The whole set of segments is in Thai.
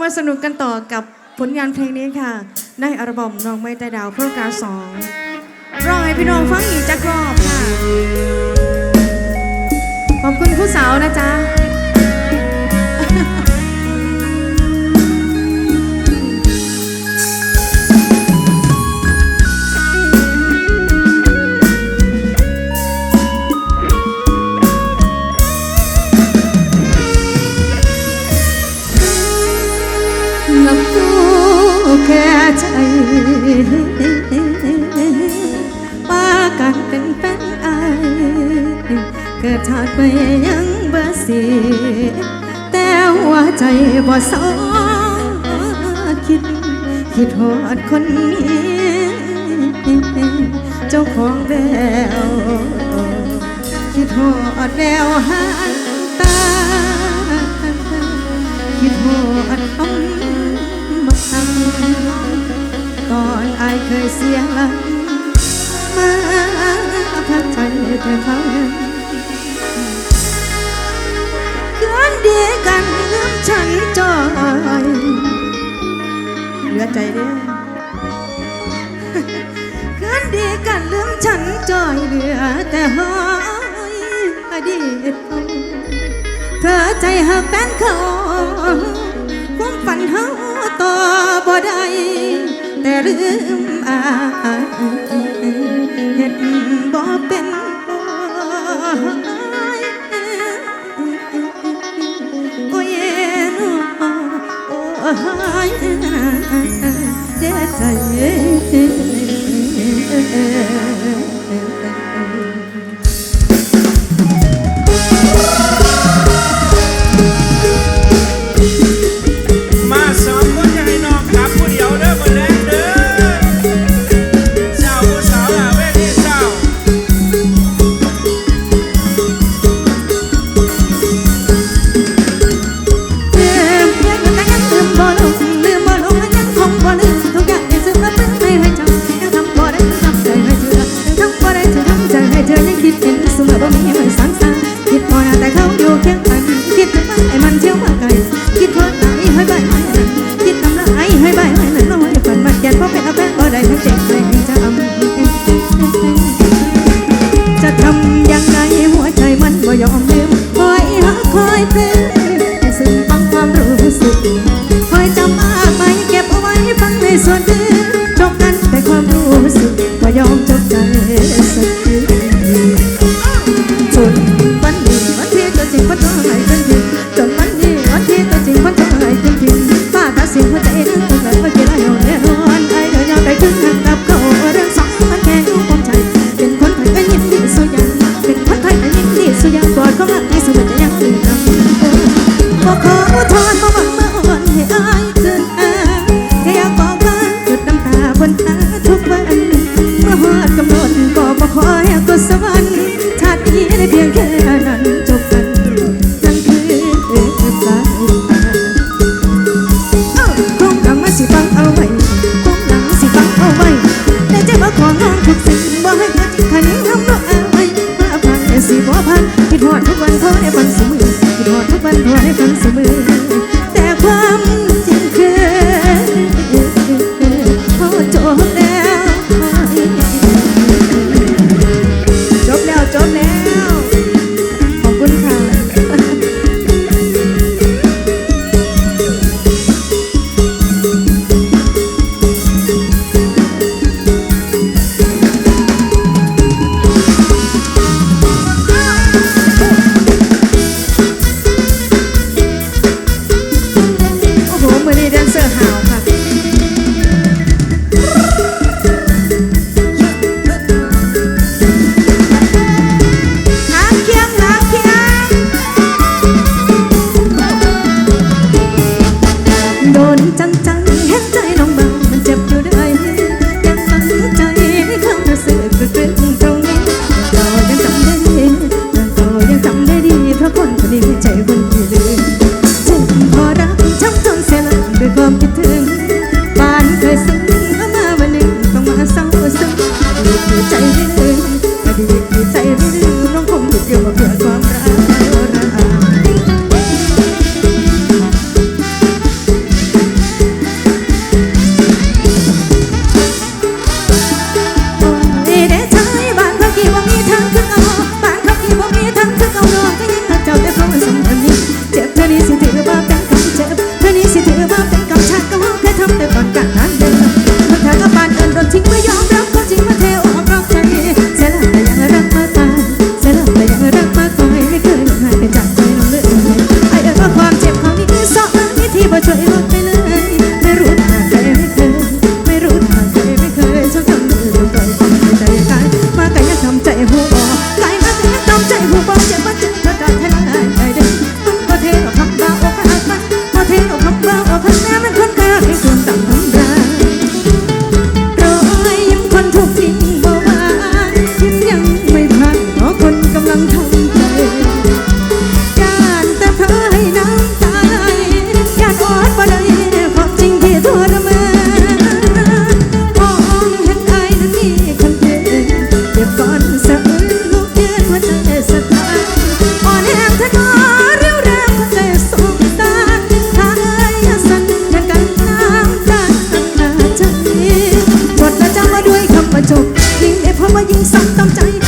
มาสนุกกันต่อกับผลงานเพลงนี้ค่ะ ในอัลบั้มน้องไม่ได้ดาวพระกาสองรอให้พี่น้องฟังอีกจักรอบค่ะ ขอบคุณผู้สาวนะจ๊ะ ค่ใจป้ากันเป็นแฟนไอเกิดชาติไปยังบ่สิแต่ว่าใจบ่สอคิด คิดหอดคนนี้เจ้าของแววคิดหอดแววหานตา คิดหอดต้อง ก่อนไอเคยเสียหลัมาพักใจแต่เขาเห็นเกินดียกันเงือมฉันจอยเหลือใจเด้เกินเดียกันลืมฉันจอยเหลือแต่หอยอดีตเธอใจหาแฟนเขา ต่อบ่ได้แต่ลืมอายเห็นบ่เป็นบ่โอ้ยน้อโอ้ยเสียใจ life ยิ่งซ้ำตามใจ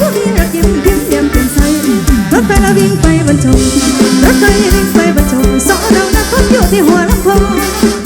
ผู้มีรถยิ้มยิ้มยิ้มเป็นใจรถไฟเราวิ่งไปบรรจงรถไฟวิ่งไปบรรจงสองเรานักท่อยู่ที่หัวลำโพง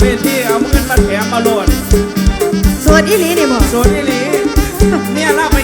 เวทีเอามืนมาแถมมาโหลดสวนอีหลีนี่บ่สวนอีหลีเนี่ยรับ